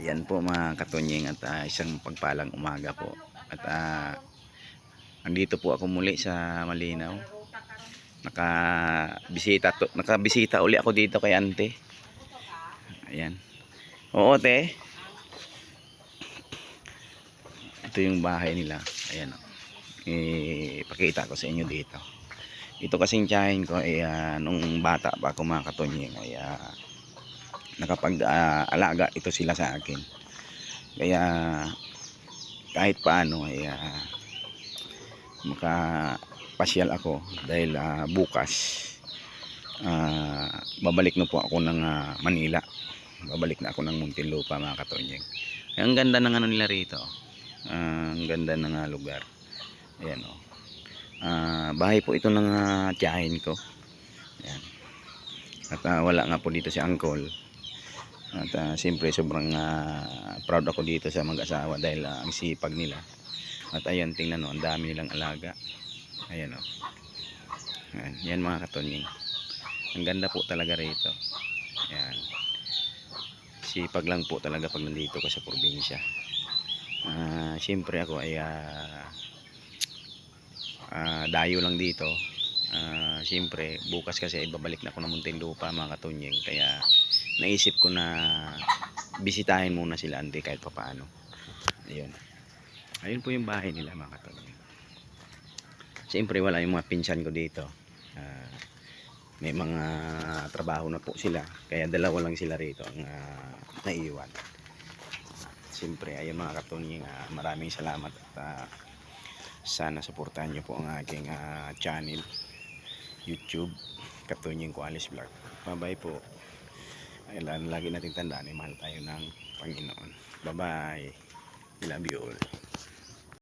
Ayan po mga katunying at ah, isang pagpalang umaga po. At ah, andito po ako muli sa Malinaw. Nakabisita to, nakabisita uli ako dito kay Ante. Ayan. Oo, te. Ito yung bahay nila. Ayan. oh. Ipakita ko sa inyo dito. Ito kasing tiyahin ko ay ah, nung bata pa ako mga katunying ay ah, nakapag-alaga ito sila sa akin. Kaya kahit paano ay ah, makapasyal ako dahil ah, bukas ah, babalik na po ako ng ah, Manila. Babalik na ako ng Muntinlupa mga katonyeng. Ang ganda ng ano nila rito. Ah, ang ganda ng ah, lugar. Ayan o. Ah, bahay po ito ng uh, tiyahin ko. Ayan. At ah, wala nga po dito si Uncle. At uh, siyempre sobrang ah, proud ako dito sa mag-asawa dahil ah, ang sipag nila. At ayan tingnan no, ang dami nilang alaga. Ayan o. Ayan, yan mga katonying. Ang ganda po talaga rito. Ayan. Sipag lang po talaga pag nandito ka sa probinsya. Ah, siyempre ako ay ah, ah, dayo lang dito. Ah, siyempre bukas kasi ay babalik na ako ng Muntinlupa mga katonying. Kaya naisip ko na bisitahin muna sila ante kahit papaano. Ayun. Ayun po yung bahay nila mga katonying. Siyempre wala yung mga pinsan ko dito. Ah, may mga trabaho na po sila. Kaya dalawa lang sila rito ang ah, naiwan. Siyempre ayun mga katonying ah, maraming salamat at ah, sana suportahan niyo po ang aking ah, channel YouTube Katonying ko Alice Vlog. Bye bye po. Kailangan lagi nating tandaan, eh, mahal tayo ng Panginoon. Bye-bye. I love you all.